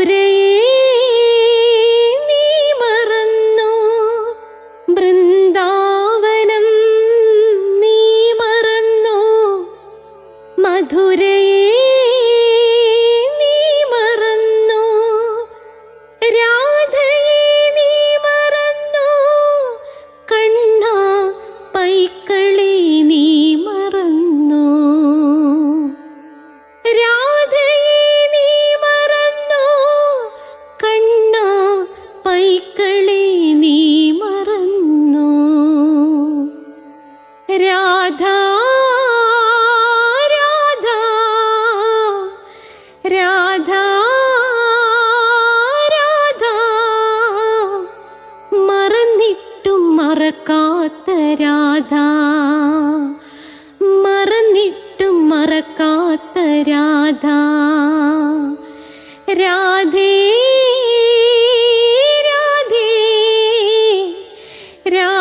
മധുരയെ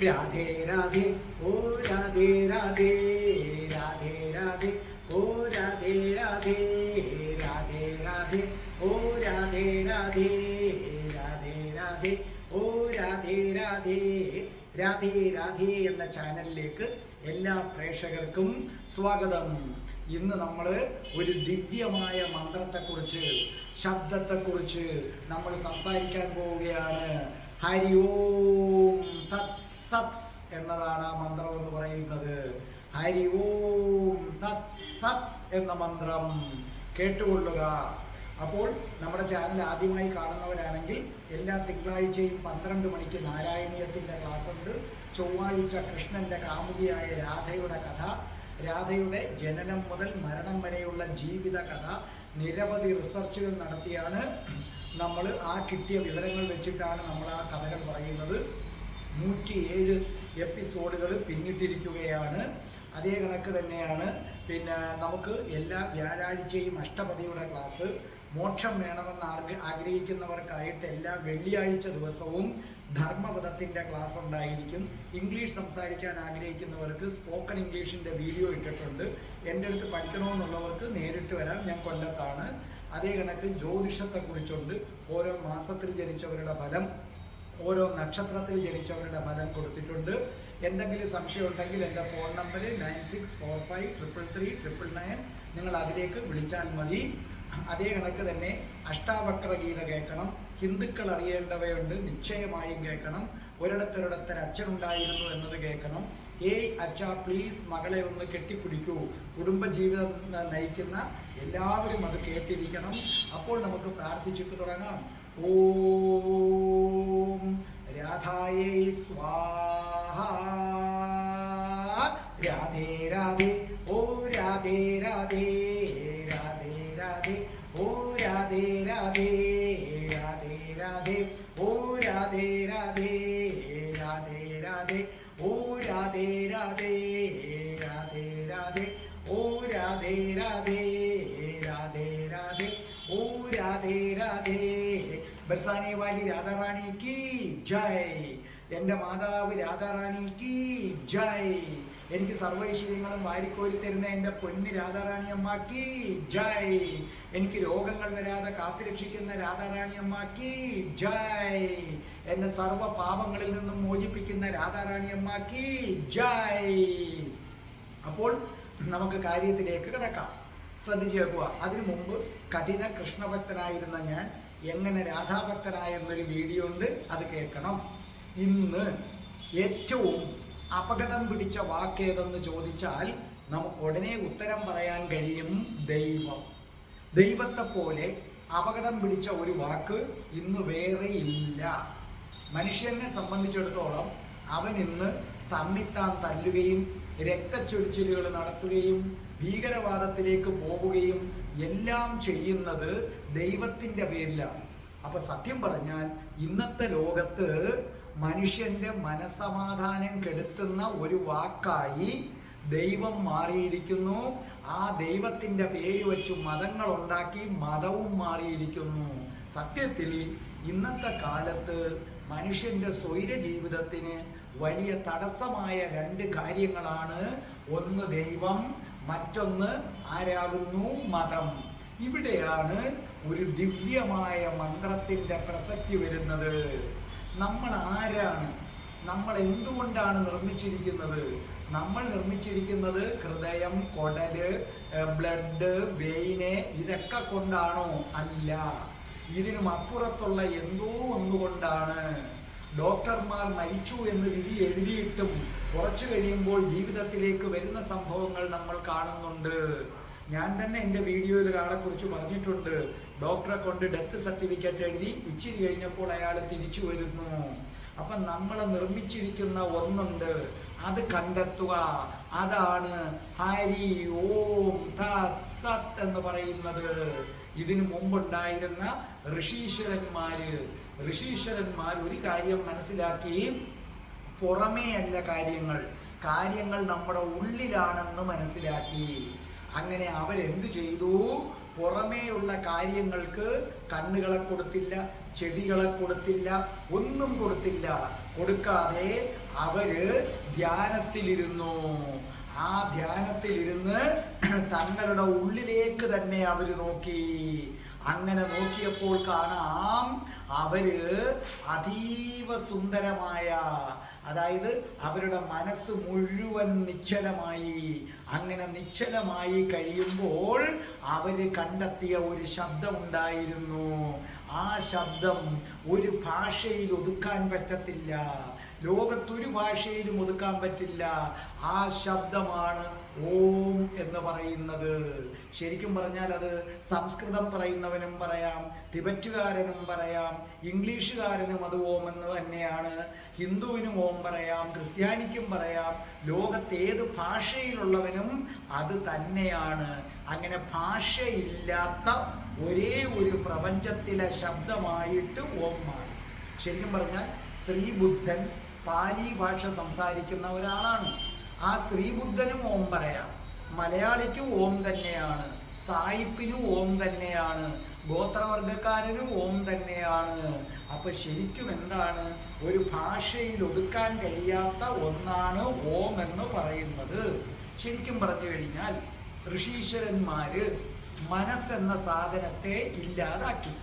രാധേ രാധേ ഓ രാധേ രാധേ രാധേ രാധേ ഓ രാധേ രാധേ രാധേ രാധേ ഓ രാധേ രാധേ രാധേ രാധേ ഓ രാധേ രാധേ രാധേ രാധേ എന്ന ചാനലിലേക്ക് എല്ലാ പ്രേക്ഷകർക്കും സ്വാഗതം ഇന്ന് നമ്മൾ ഒരു ദിവ്യമായ മന്ത്രത്തെക്കുറിച്ച് ശബ്ദത്തെക്കുറിച്ച് നമ്മൾ സംസാരിക്കാൻ പോവുകയാണ് ഹരി ഓം തത് സത് എന്നതാണ് ആ മന്ത്രം എന്ന് പറയുന്നത്. ഹരി ഓം തത് സത് എന്ന മന്ത്രം. കേട്ടുകൊള്ളുക. അപ്പോൾ നമ്മുടെ ചാനൽ ആദ്യമായി കാണുന്നവരാണെങ്കിൽ എല്ലാ തിങ്കളാഴ്ചയും പന്ത്രണ്ട് മണിക്ക് നാരായണീയത്തിന്റെ ക്ലാസ് ഉണ്ട്. ചൊവ്വാഴ്ച കൃഷ്ണന്റെ കാമുകിയായ രാധയുടെ കഥ രാധയുടെ ജനനം മുതൽ മരണം വരെയുള്ള ജീവിത കഥ നിരവധി റിസർച്ചുകൾ നടത്തിയാണ് നമ്മൾ ആ കിട്ടിയ വിവരങ്ങൾ വെച്ചിട്ടാണ് നമ്മൾ ആ കഥകൾ പറയുന്നത്. നൂറ്റിയേഴ് എപ്പിസോഡുകൾ പിന്നിട്ടിരിക്കുകയാണ്. അതേ കണക്ക് തന്നെയാണ്. പിന്നെ നമുക്ക് എല്ലാ വ്യാഴാഴ്ചയും അഷ്ടപതിയുടെ ക്ലാസ്. മോക്ഷം വേണമെന്ന് ആഗ്രഹിക്കുന്നവർക്കായിട്ട് എല്ലാ വെള്ളിയാഴ്ച ദിവസവും ധർമ്മപദത്തിന്റെ ക്ലാസ് ഉണ്ടായിരിക്കും. ഇംഗ്ലീഷ് സംസാരിക്കാൻ ആഗ്രഹിക്കുന്നവർക്ക് സ്പോക്കൺ ഇംഗ്ലീഷിന്റെ വീഡിയോ ഇട്ടിട്ടുണ്ട്. എന്റെ അടുത്ത് പഠിക്കണമെന്നുള്ളവർക്ക് നേരിട്ട് വരാം. ഞാൻ കൊല്ലത്താണ്. അതേ കണക്ക് ജ്യോതിഷത്തെക്കുറിച്ചുണ്ട്. ഓരോ മാസത്തിൽ ജനിച്ചവരുടെ ഫലം ഓരോ നക്ഷത്രത്തിൽ ജനിച്ചവരുടെ ഫലം കൊടുത്തിട്ടുണ്ട്. എന്തെങ്കിലും സംശയം ഉണ്ടെങ്കിൽ എന്റെ phone number nine six four five triple three triple nine നിങ്ങൾ അതിലേക്ക് വിളിച്ചാൽ മതി. അതേ കണക്ക് തന്നെ അഷ്ടാവക്ര ഗീത കേൾക്കണം. ഹിന്ദുക്കൾ അറിയേണ്ടവയുണ്ട്. നിശ്ചയമായും കേൾക്കണം. ഒരിടത്തൊരിടത്തൊരു അച്ഛനുണ്ടായിരുന്നു എന്നത് കേൾക്കണം. ഏയ് അച്ഛ പ്ലീസ് മകളെ ഒന്ന് കെട്ടിപ്പിടിക്കൂ. കുടുംബജീവിതം നയിക്കുന്ന എല്ലാവരും അത് കേട്ടിരിക്കണം. അപ്പോൾ നമുക്ക് പ്രാർത്ഥിച്ചിട്ട് തുടങ്ങാം. ഓം രാധായേ സ്വാഹ. രാധേ രാധേ ഓ രാധേ രാധേ. ബർസാനെ രാധാറാണി കി ജയ്. എന്റെ മാതാവ് രാധാറാണി കി ജയ്. എനിക്ക് സർവൈശ്വര്യങ്ങളും വാരിക്കോരി തരുന്ന എന്റെ പൊന്ന് രാധാറാണി അമ്മ കി ജയ്. എനിക്ക് രോഗങ്ങൾ വരാതെ കാത്തുരക്ഷിക്കുന്ന രാധാറാണി അമ്മ കി ജയ്. എന്നെ സർവ പാപങ്ങളിൽ നിന്നും മോചിപ്പിക്കുന്ന രാധാറാണി അമ്മ കി ജയ്. അപ്പോൾ നമുക്ക് കാര്യത്തിലേക്ക് കിടക്കാം. ശ്രദ്ധിച്ചു വെക്കുക അതിനു മുമ്പ് കഠിന കൃഷ്ണഭക്തനായിരുന്ന ഞാൻ എങ്ങനെ രാധാഭക്തനായ എന്നൊരു വീഡിയോ ഉണ്ട് അത് കേൾക്കണം. ഇന്ന് ഏറ്റവും അപകടം പിടിച്ച വാക്കേതെന്ന് ചോദിച്ചാൽ നമുക്ക് ഉടനെ ഉത്തരം പറയാൻ കഴിയും ദൈവം. ദൈവത്തെ പോലെ അപകടം പിടിച്ച ഒരു വാക്ക് ഇന്ന് വേറെ ഇല്ല. മനുഷ്യനെ സംബന്ധിച്ചിടത്തോളം അവൻ ഇന്ന് തമ്മിത്താൻ തല്ലുകയും രക്തച്ചൊരിച്ചിലുകൾ നടത്തുകയും ഭീകരവാദത്തിലേക്ക് പോവുകയും എല്ലാം ചെയ്യുന്നത് ദൈവത്തിന്റെ പേരിലാണ്. അപ്പൊ സത്യം പറഞ്ഞാൽ ഇന്നത്തെ ലോകത്ത് മനുഷ്യന്റെ മനസമാധാനം കെടുത്തുന്ന ഒരു വാക്കായി ദൈവം മാറിയിരിക്കുന്നു. ആ ദൈവത്തിന്റെ പേര് വെച്ച് മതങ്ങൾ ഉണ്ടാക്കി മതവും മാറിയിരിക്കുന്നു. സത്യത്തിൽ ഇന്നത്തെ കാലത്ത് മനുഷ്യന്റെ സ്വൈര ജീവിതത്തിന് വലിയ തടസ്സമായ രണ്ട് കാര്യങ്ങളാണ്. ഒന്ന് ദൈവം മറ്റൊന്ന് ആരാകുന്നു? മതം. ഇവിടെയാണ് ഒരു ദിവ്യമായ മന്ത്രത്തിന്റെ പ്രസക്തി വരുന്നത്. നമ്മൾ ആരാണ്? നമ്മൾ എന്തുകൊണ്ടാണ് നിർമ്മിച്ചിരിക്കുന്നത്? നമ്മൾ നിർമ്മിച്ചിരിക്കുന്നത് ഹൃദയം കൊടൽ ബ്ലഡ് വെയിന് ഇതൊക്കെ കൊണ്ടാണോ? അല്ല. ഇതിനും അപ്പുറത്തുള്ള എന്തോ ഒന്നുകൊണ്ടാണ്. ഡോക്ടർമാർ മരിച്ചു എന്ന് വിധി എഴുതിയിട്ടും കുറച്ചു കഴിയുമ്പോൾ ജീവിതത്തിലേക്ക് വരുന്ന സംഭവങ്ങൾ നമ്മൾ കാണുന്നുണ്ട്. ഞാൻ തന്നെ എന്റെ വീഡിയോയിൽ ഒരാളെ കുറിച്ച് പറഞ്ഞിട്ടുണ്ട്. ഡോക്ടറെ കൊണ്ട് ഡെത്ത് സർട്ടിഫിക്കറ്റ് എഴുതി ഇച്ചിരി കഴിഞ്ഞപ്പോൾ അയാൾ തിരിച്ചു വരുന്നു. അപ്പൊ നമ്മൾ നിർമ്മിച്ചിരിക്കുന്ന ഒന്നുണ്ട്. അത് കണ്ടെത്തുക. അതാണ് ഹരി ഓം സത് എന്ന് പറയുന്നത്. ഇതിനു മുമ്പുണ്ടായിരുന്ന ഋഷീശ്വരന്മാര്. ഋഷീശ്വരന്മാർ ഒരു കാര്യം മനസ്സിലാക്കി പുറമേ അല്ല കാര്യങ്ങൾ. കാര്യങ്ങൾ നമ്മുടെ ഉള്ളിലാണെന്ന് മനസ്സിലാക്കി. അങ്ങനെ അവരെന്ത് ചെയ്തു? പുറമേയുള്ള കാര്യങ്ങൾക്ക് കണ്ണുകളെ കൊടുത്തില്ല ചെവികളെ കൊടുത്തില്ല ഒന്നും കൊടുത്തില്ല. കൊടുക്കാതെ അവർ ധ്യാനത്തിലിരുന്നു. ആ ധ്യാനത്തിലിരുന്ന് തങ്ങളുടെ ഉള്ളിലേക്ക് തന്നെ അവർ നോക്കി. അങ്ങനെ നോക്കിയപ്പോൾ കാണാം അവർ അതീവ സുന്ദരമായ അതായത് അവരുടെ മനസ്സ് മുഴുവൻ നിശ്ചലമായി അങ്ങനെ നിശ്ചലമായി കഴിയുമ്പോൾ അവർ കണ്ടെത്തിയ ഒരു ശബ്ദം ഉണ്ടായിരുന്നു. ആ ശബ്ദം ഒരു ഭാഷയിൽ ഒതുക്കാൻ പറ്റത്തില്ല. ലോകത്തൊരു ഭാഷയിലും ഒതുക്കാൻ പറ്റില്ല. ആ ശബ്ദമാണ് ഓം എന്ന് പറയുന്നത്. ശരിക്കും പറഞ്ഞാൽ അത് സംസ്കൃതം പറയുന്നവനും പറയാം തിബറ്റുകാരനും പറയാം ഇംഗ്ലീഷുകാരനും അത് ഓം എന്ന് തന്നെയാണ്. ഹിന്ദുവിനും ഓം പറയാം ക്രിസ്ത്യാനിക്കും പറയാം. ലോകത്തേത് ഏത് ഭാഷയിലുള്ളവനും അത് തന്നെയാണ്. അങ്ങനെ ഭാഷയില്ലാത്ത ഒരേ ഒരു പ്രപഞ്ചത്തിലെ ശബ്ദമായിട്ട് ഓം മാറി. ശരിക്കും പറഞ്ഞാൽ ശ്രീബുദ്ധൻ പാലി ഭാഷ സംസാരിക്കുന്ന ഒരാളാണ്. ആ ശ്രീബുദ്ധനും ഓം പറയാം. മലയാളിക്കും ഓം തന്നെയാണ്. സായിപ്പിനും ഓം തന്നെയാണ്. ഗോത്രവർഗക്കാരനും ഓം തന്നെയാണ്. അപ്പൊ ശരിക്കും എന്താണ്? ഒരു ഭാഷയിൽ ഒതുക്കാൻ കഴിയാത്ത ഒന്നാണ് ഓം എന്ന് പറയുന്നത്. ശരിക്കും പറഞ്ഞു കഴിഞ്ഞാൽ ഋഷീശ്വരന്മാര് മനസ്സെന്ന സാധനത്തെ ഇല്ലാതാക്കി.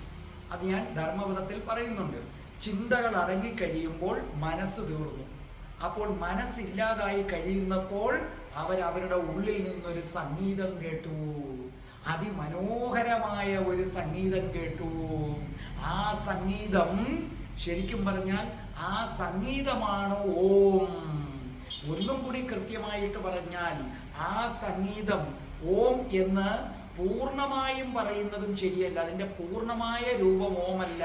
അത് ഞാൻ ധർമ്മപദത്തിൽ പറയുന്നുണ്ട്. ചിന്തകൾ അടങ്ങിക്കഴിയുമ്പോൾ മനസ്സ് തീർന്നു. അപ്പോൾ മനസ്സില്ലാതായി കഴിയുന്നപ്പോൾ അവർ അവരുടെ ഉള്ളിൽ നിന്നൊരു സംഗീതം കേട്ടു. അതിമനോഹരമായ ഒരു സംഗീതം കേട്ടു. ആ സംഗീതം ശരിക്കും പറഞ്ഞാൽ ആ സംഗീതമാണ് ഓം. ഒന്നും കൂടി കൃത്യമായിട്ട് പറഞ്ഞാൽ ആ സംഗീതം ഓം എന്ന് പൂർണമായും പറയുന്നതും ശരിയല്ല. അതിന്റെ പൂർണമായ രൂപം ഓമല്ല.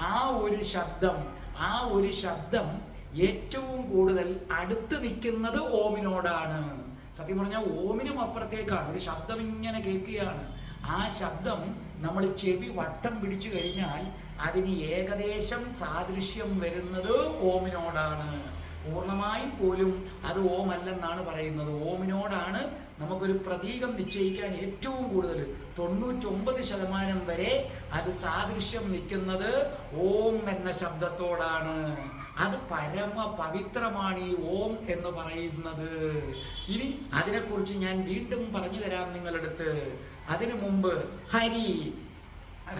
ആ ഒരു ശബ്ദം ആ ഒരു ശബ്ദം ഏറ്റവും കൂടുതൽ അടുത്ത് നിൽക്കുന്നത് ഓമിനോടാണ്. സത്യം പറഞ്ഞാൽ ഓമിനും അപ്പുറത്തേക്കാണ്. ഒരു ശബ്ദം ഇങ്ങനെ കേൾക്കുകയാണ്. ആ ശബ്ദം നമ്മൾ ചെവി വട്ടം പിടിച്ചു കഴിഞ്ഞാൽ അതിന് ഏകദേശം സാദൃശ്യം വരുന്നത് ഓമിനോടാണ്. പൂർണമായും പോലും അത് ഓം അല്ലെന്നാണ് പറയുന്നത്. ഓമിനോടാണ് നമുക്കൊരു പ്രതീകം നിശ്ചയിക്കാൻ ഏറ്റവും കൂടുതൽ. തൊണ്ണൂറ്റൊമ്പത് ശതമാനം വരെ അത് സാദൃശ്യം നിൽക്കുന്നത് ഓം എന്ന ശബ്ദത്തോടാണ്. അത് പരമ പവിത്രമാണ് ഈ ഓം എന്ന് പറയുന്നത്. ഇനി അതിനെക്കുറിച്ച് ഞാൻ വീണ്ടും പറഞ്ഞു തരാം നിങ്ങളടുത്ത്. അതിനു മുമ്പ് ഹരി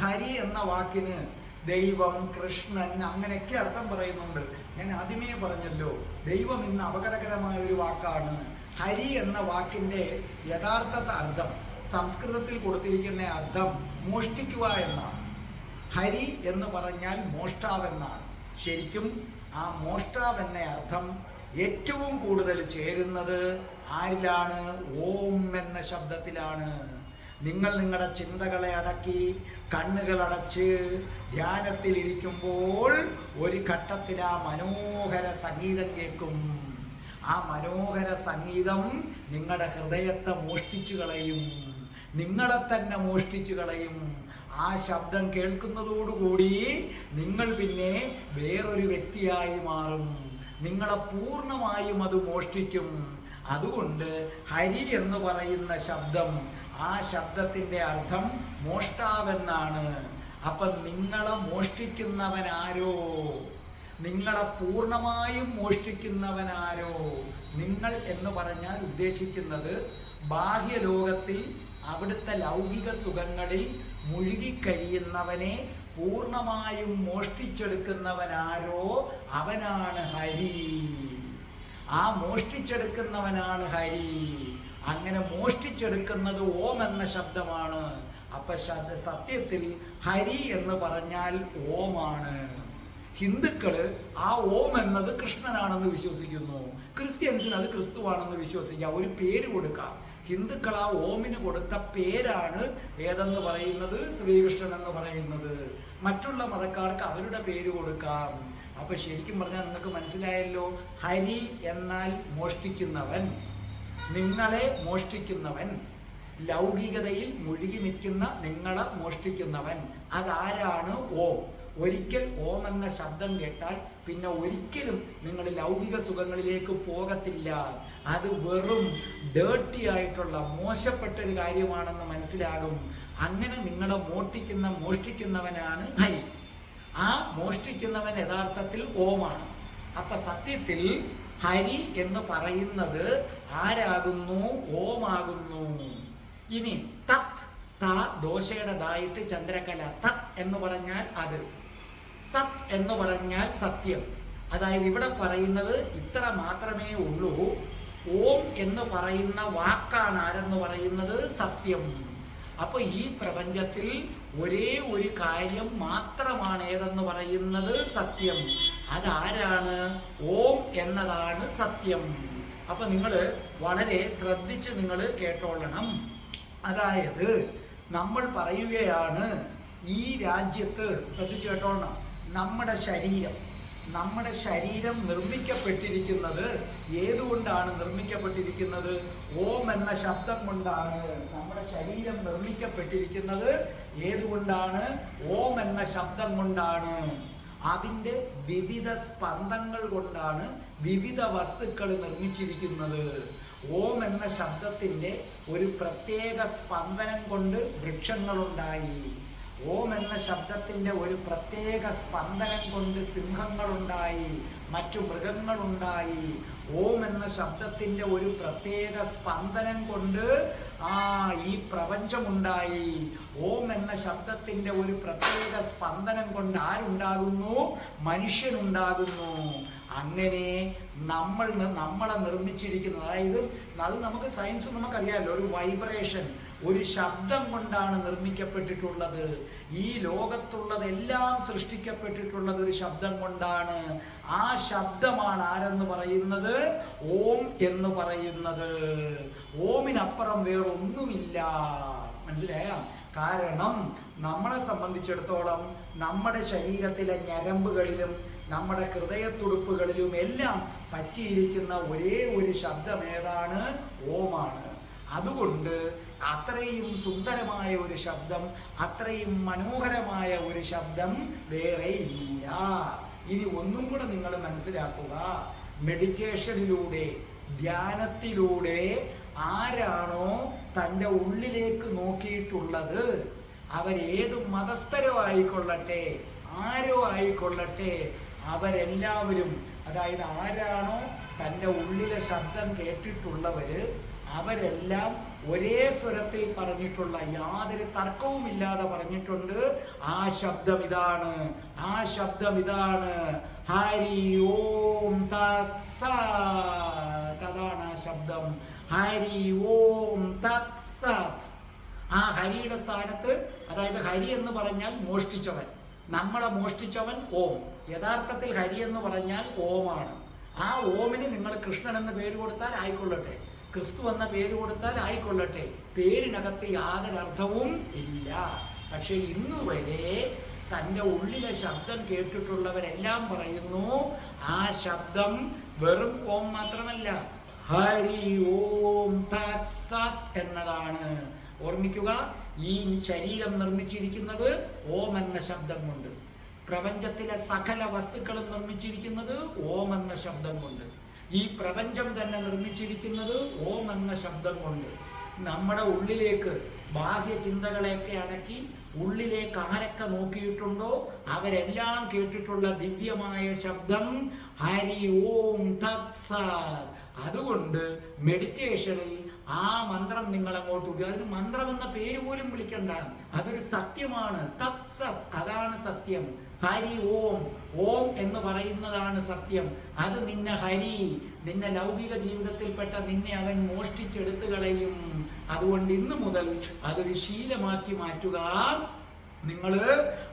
ഹരി എന്ന വാക്കിന് ദൈവം കൃഷ്ണൻ അങ്ങനെയൊക്കെ അർത്ഥം പറയുന്നുണ്ട്. ഞാൻ ആദ്യമേ പറഞ്ഞല്ലോ ദൈവം ഇന്ന് അപകടകരമായ ഒരു വാക്കാണ്. ഹരി എന്ന വാക്കിന്റെ യഥാർത്ഥ അർത്ഥം സംസ്കൃതത്തിൽ കൊടുത്തിരിക്കുന്ന അർത്ഥം മോഷ്ടിക്കുക എന്നാണ്. ഹരി എന്ന് പറഞ്ഞാൽ മോഷ്ടാവെന്നാണ്. ശരിക്കും ആ മോഷ്ടാവ് എന്ന അർത്ഥം ഏറ്റവും കൂടുതൽ ചേരുന്നത് ആരിലാണ്? ഓം എന്ന ശബ്ദത്തിലാണ്. നിങ്ങൾ നിങ്ങളുടെ ചിന്തകളെ അടക്കി കണ്ണുകൾ അടച്ച് ധ്യാനത്തിൽ ഇരിക്കുമ്പോൾ ഒരു ഘട്ടത്തിൽ ആ മനോഹര സംഗീതം കേൾക്കും. ആ മനോഹര സംഗീതം നിങ്ങളുടെ ഹൃദയത്തെ മോഷ്ടിച്ചു കളയും. നിങ്ങളെ തന്നെ മോഷ്ടിച്ചു കളയും. ആ ശബ്ദം കേൾക്കുന്നതോടുകൂടി നിങ്ങൾ പിന്നെ വേറൊരു വ്യക്തിയായി മാറും. നിങ്ങളെ പൂർണമായും അത് മോഷ്ടിക്കും. അതുകൊണ്ട് ഹരി എന്ന് പറയുന്ന ശബ്ദം ആ ശബ്ദത്തിന്റെ അർത്ഥം മോഷ്ടാവെന്നാണ്. അപ്പൊ നിങ്ങളെ മോഷ്ടിക്കുന്നവനാരോ? നിങ്ങളെ പൂർണമായും മോഷ്ടിക്കുന്നവനാരോ? നിങ്ങൾ എന്ന് പറഞ്ഞാൽ ഉദ്ദേശിക്കുന്നത് ബാഹ്യലോകത്തിൽ അവിടുത്തെ ലൗകിക സുഖങ്ങളിൽ മുഴുകിക്കഴിയുന്നവനെ പൂർണമായും മോഷ്ടിച്ചെടുക്കുന്നവനാരോ? അവനാണ് ഹരി. ആ മോഷ്ടിച്ചെടുക്കുന്നവനാണ് ഹരി. അങ്ങനെ മോഷ്ടിച്ചെടുക്കുന്നത് ഓം എന്ന ശബ്ദമാണ്. അപ്പൊ സത്യത്തിൽ ഹരി എന്ന് പറഞ്ഞാൽ ഓമാണ്. ഹിന്ദുക്കൾ ആ ഓം എന്നത് കൃഷ്ണനാണെന്ന് വിശ്വസിക്കുന്നു. ക്രിസ്ത്യൻസിന് അത് ക്രിസ്തുവാണെന്ന് വിശ്വസിക്കാം. ഒരു പേര് കൊടുക്കാം. ഹിന്ദുക്കൾ ആ ഓമിന് കൊടുത്ത പേരാണ് ഏതെന്ന് പറയുന്നത്? ശ്രീകൃഷ്ണൻ എന്ന് പറയുന്നത്. മറ്റുള്ള മതക്കാർക്ക് അവരുടെ പേര് കൊടുക്കാം. അപ്പൊ ശരിക്കും പറഞ്ഞാൽ നിങ്ങൾക്ക് മനസ്സിലായല്ലോ? ഹരി എന്നാൽ മോഷ്ടിക്കുന്നവൻ. നിങ്ങളെ മോഷ്ടിക്കുന്നവൻ. ലൗകികതയിൽ മുഴുകി നിൽക്കുന്ന നിങ്ങളെ മോഷ്ടിക്കുന്നവൻ. അതാരാണ് ഓ? ഒരിക്കൽ ഓം എന്ന ശബ്ദം കേട്ടാൽ പിന്നെ ഒരിക്കലും നിങ്ങൾ ലൗകിക സുഖങ്ങളിലേക്ക് പോകത്തില്ല. അത് വെറും ഡേർട്ടി ആയിട്ടുള്ള മോശപ്പെട്ട ഒരു കാര്യമാണെന്ന് മനസ്സിലാകും. അങ്ങനെ നിങ്ങളെ മോഷ്ടിക്കുന്ന മോഷ്ടിക്കുന്നവനാണ് ഹരി. ആ മോഷ്ടിക്കുന്നവൻ യഥാർത്ഥത്തിൽ ഓമാണ്. അപ്പൊ സത്യത്തിൽ ഹരി എന്ന് പറയുന്നത് ആരാകുന്നു? ഓമാകുന്നു. ഇനി തത് ത ദോശയുടെ ദായിട്ട് ചന്ദ്രകല തത് എന്ന് പറഞ്ഞാൽ അത്. സത് എന്ന് പറഞ്ഞാൽ സത്യം. അതായത് ഇവിടെ പറയുന്നത് ഇത്ര മാത്രമേ ഉള്ളൂ. ഓം എന്ന് പറയുന്ന വാക്കാണ് ആരെന്ന് പറയുന്നത്? സത്യം. അപ്പൊ ഈ പ്രപഞ്ചത്തിൽ ഒരേ ഒരു കാര്യം മാത്രമാണ് ഏതെന്ന് പറയുന്നത്? സത്യം. അതാരാണ്? ഓം എന്നതാണ് സത്യം. അപ്പൊ നിങ്ങൾ വളരെ ശ്രദ്ധിച്ച് നിങ്ങൾ കേട്ടോളണം. അതായത് നമ്മൾ പറയുകയാണ് ഈ രാജ്യത്ത് ശ്രദ്ധിച്ചു കേട്ടോളണം നമ്മുടെ ശരീരം. നമ്മുടെ ശരീരം നിർമ്മിക്കപ്പെട്ടിരിക്കുന്നത് ഏതുകൊണ്ടാണ് നിർമ്മിക്കപ്പെട്ടിരിക്കുന്നത്? ഓം എന്ന ശബ്ദം കൊണ്ടാണ് നമ്മുടെ ശരീരം നിർമ്മിക്കപ്പെട്ടിരിക്കുന്നത്. ഏതുകൊണ്ടാണ്? ഓം എന്ന ശബ്ദം കൊണ്ടാണ്. അതിന്റെ വിവിധ സ്പന്ദങ്ങൾ കൊണ്ടാണ് വിവിധ വസ്തുക്കൾ നിർമ്മിച്ചിരിക്കുന്നത്. ഓം എന്ന ശബ്ദത്തിന്റെ ഒരു പ്രത്യേക സ്പന്ദനം കൊണ്ട് വൃക്ഷങ്ങളുണ്ടായി. ഓം എന്ന ശബ്ദത്തിന്റെ ഒരു പ്രത്യേക സ്പന്ദനം കൊണ്ട് സിംഹങ്ങളുണ്ടായി. മറ്റു മൃഗങ്ങളുണ്ടായി. ഓം എന്ന ശബ്ദത്തിന്റെ ഒരു പ്രത്യേക സ്പന്ദനം കൊണ്ട് ആ ഈ പ്രപഞ്ചമുണ്ടായി. ഓം എന്ന ശബ്ദത്തിന്റെ ഒരു പ്രത്യേക സ്പന്ദനം കൊണ്ട് ആരുണ്ടാകുന്നു? മനുഷ്യനുണ്ടാകുന്നു. അങ്ങനെ നമ്മൾ നമ്മളെ നിർമ്മിച്ചിരിക്കുന്നത്. അതായത് അത് നമുക്ക് സയൻസ് നമുക്കറിയാമല്ലോ ഒരു വൈബ്രേഷൻ ഒരു ശബ്ദം കൊണ്ടാണ് നിർമ്മിക്കപ്പെട്ടിട്ടുള്ളത്. ഈ ലോകത്തുള്ളതെല്ലാം സൃഷ്ടിക്കപ്പെട്ടിട്ടുള്ളത് ഒരു ശബ്ദം കൊണ്ടാണ്. ആ ശബ്ദമാണ് ആരെന്ന് പറയുന്നത്? ഓം എന്ന് പറയുന്നത്. ഓമിനപ്പുറം വേറൊന്നുമില്ല. മനസ്സിലായ? കാരണം നമ്മളെ സംബന്ധിച്ചിടത്തോളം നമ്മുടെ ശരീരത്തിലെ ഞരമ്പുകളിലും നമ്മുടെ ഹൃദയത്തുടുപ്പുകളിലും എല്ലാം പറ്റിയിരിക്കുന്ന ഒരേ ഒരു ശബ്ദം ഏതാണ്? ഓമാണ്. അതുകൊണ്ട് അത്രയും സുന്ദരമായ ഒരു ശബ്ദം അത്രയും മനോഹരമായ ഒരു ശബ്ദം വേറെ ഇല്ല ഇനി ഒന്നും കൂടെ നിങ്ങൾ മനസ്സിലാക്കുക. മെഡിറ്റേഷനിലൂടെ ധ്യാനത്തിലൂടെ ആരാണോ തന്റെ ഉള്ളിലേക്ക് നോക്കിയിട്ടുള്ളത്? അവരേത് മതസ്ഥരോ ആയിക്കൊള്ളട്ടെ ആരോ ആയിക്കൊള്ളട്ടെ അവരെല്ലാവരും അതായത് ആരാണോ തന്റെ ഉള്ളിലെ ശബ്ദം കേട്ടിട്ടുള്ളവര് അവരെല്ലാം ഒരേ സ്വരത്തിൽ പറഞ്ഞിട്ടുള്ള യാതൊരു തർക്കവുമില്ലാതെ പറഞ്ഞിട്ടുണ്ട്. ആ ശബ്ദം ഇതാണ് ആ ശബ്ദം ഇതാണ് ഹരി ഓം അതാണ് ആ ശബ്ദം. ഹരി ഓം തത്സത് ആ ഹരിയുടെ സ്ഥാനത്ത് അതായത് ഹരി എന്ന് പറഞ്ഞാൽ മോഷ്ടിച്ചവൻ. നമ്മളെ മോഷ്ടിച്ചവൻ ഓം. യഥാർത്ഥത്തിൽ ഹരി എന്ന് പറഞ്ഞാൽ ഓമാണ്. ആ ഓമിന് നിങ്ങൾ കൃഷ്ണൻ എന്ന് പേര് കൊടുത്താൽ ആയിക്കൊള്ളട്ടെ. ക്രിസ്തു എന്ന പേര് കൊടുത്താൽ ആയിക്കൊള്ളട്ടെ. പേരിനകത്ത് യാതൊരു അർത്ഥവും ഇല്ല. പക്ഷെ ഇന്നുവരെ തന്റെ ഉള്ളിലെ ശബ്ദം കേട്ടിട്ടുള്ളവരെല്ലാം പറയുന്നു ആ ശബ്ദം വെറും ഓം മാത്രമല്ല ഹരി ഓം തത് സത് എന്നതാണ്. ഓർമ്മിക്കുക ഈ ശരീരം നിർമ്മിച്ചിരിക്കുന്നത് ഓം എന്ന ശബ്ദം കൊണ്ട്. പ്രപഞ്ചത്തിലെ സകല വസ്തുക്കളും നിർമ്മിച്ചിരിക്കുന്നത് ഓം എന്ന ശബ്ദം കൊണ്ട്. ഈ പ്രപഞ്ചം തന്നെ നിർമ്മിച്ചിരിക്കുന്നത് ഓം എന്ന ശബ്ദം കൊണ്ട്. നമ്മുടെ ഉള്ളിലേക്ക് ബാഹ്യ ചിന്തകളെയൊക്കെ അടക്കി ഉള്ളിലേക്ക് ആരൊക്കെ നോക്കിയിട്ടുണ്ടോ അവരെല്ലാം കേട്ടിട്ടുള്ള ദിവ്യമായ ശബ്ദം ഹരി ഓം തത്സാദ് അതുകൊണ്ട് മെഡിറ്റേഷനിൽ ആ മന്ത്രം നിങ്ങൾ അങ്ങോട്ട് ഉപയോഗിക്കും അതിന് മന്ത്രം എന്ന പേര് പോലും വിളിക്കണ്ട. അതൊരു സത്യമാണ്. തത്സത് അതാണ് സത്യം. ഹരി ഓം ഓം എന്ന് പറയുന്നതാണ് സത്യം. അത് നിന്നെ ഹരി നിന്നെ ലൗകിക ജീവിതത്തിൽപ്പെട്ട നിന്നെ അവൻ മോഷ്ടിച്ചെടുത്തു കളയും. അതുകൊണ്ട് ഇന്ന് മുതൽ അതൊരു ശീലമാക്കി മാറ്റുക. നിങ്ങൾ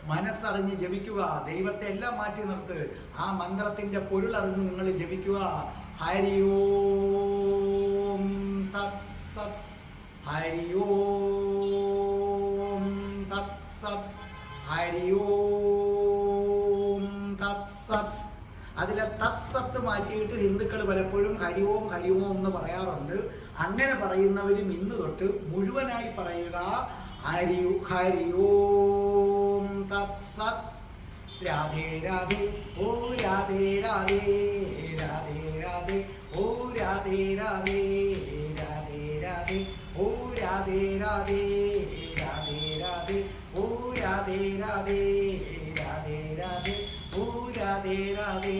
മനസ്സറിഞ്ഞ് ജപിക്കുക. ദൈവത്തെ എല്ലാം മാറ്റി നിർത്ത്. ആ മന്ത്രത്തിന്റെ പൊരുൾ അറിഞ്ഞ് നിങ്ങൾ ജപിക്കുക. ഹരി ഓം തത്സത് ഹരി ഓം അതിലെ തത്സത്ത് മാറ്റിയിട്ട് ഹിന്ദുക്കൾ പലപ്പോഴും ഹരിവോം ഹരിവോം എന്ന് പറയാറുണ്ട് അങ്ങനെ പറയുന്നവരും ഇന്ന് തൊട്ട് മുഴുവനായി പറയുക ഹരി ഹരി ഓം തത്സത് രാധേ രാധേ ഓ രാധേ രാധേ രാധേ രാധേ ഓ രാധേ രാധേ രാധേ രാധേ ഓ രാധേ രാധേ രാധേ രാധേ ഓ രാധേ രാധേ രാധേ രാധേ ഓ രാധേ രാധേ